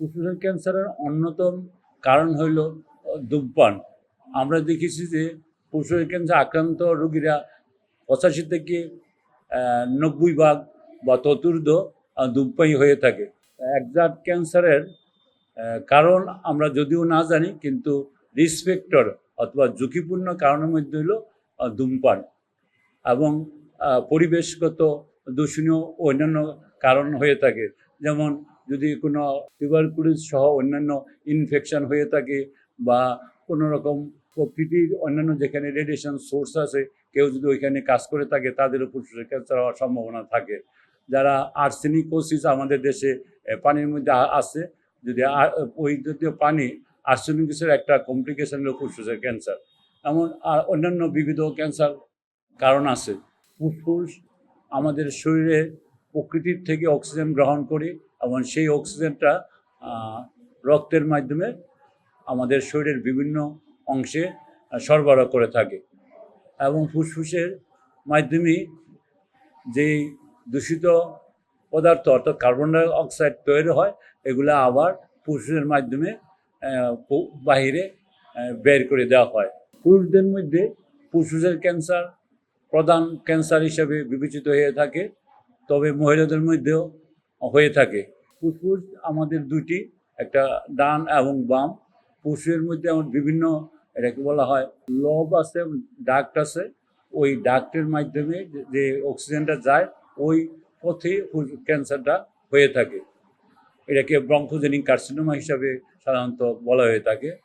ফুসফুসের ক্যান্সারের অন্যতম কারণ হইল ধূমপান আমরা দেখেছি যে ফুসফুসের ক্যান্সার আক্রান্ত রোগীরা পঁচাশি থেকে নব্বই ভাগ বা চতুর্থ আহ, ধূমপায়ী হয়ে থাকে। একজাক্ট ক্যান্সারের কারণ আমরা যদিও না জানি কিন্তু রিসপেক্টর অথবা ঝুঁকিপূর্ণ কারণের মধ্যে হলো আহ, ধূমপান এবং পরিবেশগত দূষণীয় অন্যান্য কারণ হয়ে থাকে। যেমন যদি কোনো টিউবারকুলিস সহ অন্যান্য ইনফেকশন হয়ে থাকে বা কোনো রকম প্রকৃতির অন্যান্য যেখানে রেডিয়েশন সোর্স আছে, কেউ যদি ওইখানে কাজ করে থাকে তাদেরও ফুসফুসের ক্যান্সার হওয়ার সম্ভাবনা থাকে। যারা আর্সেনিকোসিস আমাদের দেশে পানির মধ্যে আছে, যদি ওই জাতীয় পানি আর্সেনিকোসের একটা কমপ্লিকেশন হলো ফুসফুসের ক্যান্সার এমন আর অন্যান্য বিবিধ ক্যান্সার কারণ আছে। ফুসফুস আমাদের শরীরে প্রকৃতির থেকে অক্সিজেন গ্রহণ করি এবং সেই অক্সিজেনটা রক্তের মাধ্যমে আমাদের শরীরের বিভিন্ন অংশে সরবরাহ করে থাকে এবং ফুসফুসের মাধ্যমে যেই দূষিত পদার্থ অর্থাৎ কার্বন ডাই অক্সাইড তৈরি হয়, এগুলো আবার ফুসফুসের মাধ্যমে বাহিরে বের করে দেওয়া হয়। পুরুষদের মধ্যে ফুসফুসের ক্যান্সার প্রধান ক্যান্সার হিসেবে বিবেচিত হয়ে থাকে। তবে মহিলাদের মধ্যেও হয়ে থাকে। ফুসফুস আমাদের দুটি একটা ডান এবং বাম। ফুসফুসের মধ্যে আমার বিভিন্ন এটাকে বলা হয় লব আছে, ডাক্ট আছে। ওই ডাক্টের মাধ্যমে যে- অক্সিজেনটা যায়, ওই পথে ক্যান্সারটা হয়ে থাকে। এটাকে ব্রঙ্কোজেনিক কার্সিনোমা হিসাবে সাধারণত বলা হয়ে থাকে।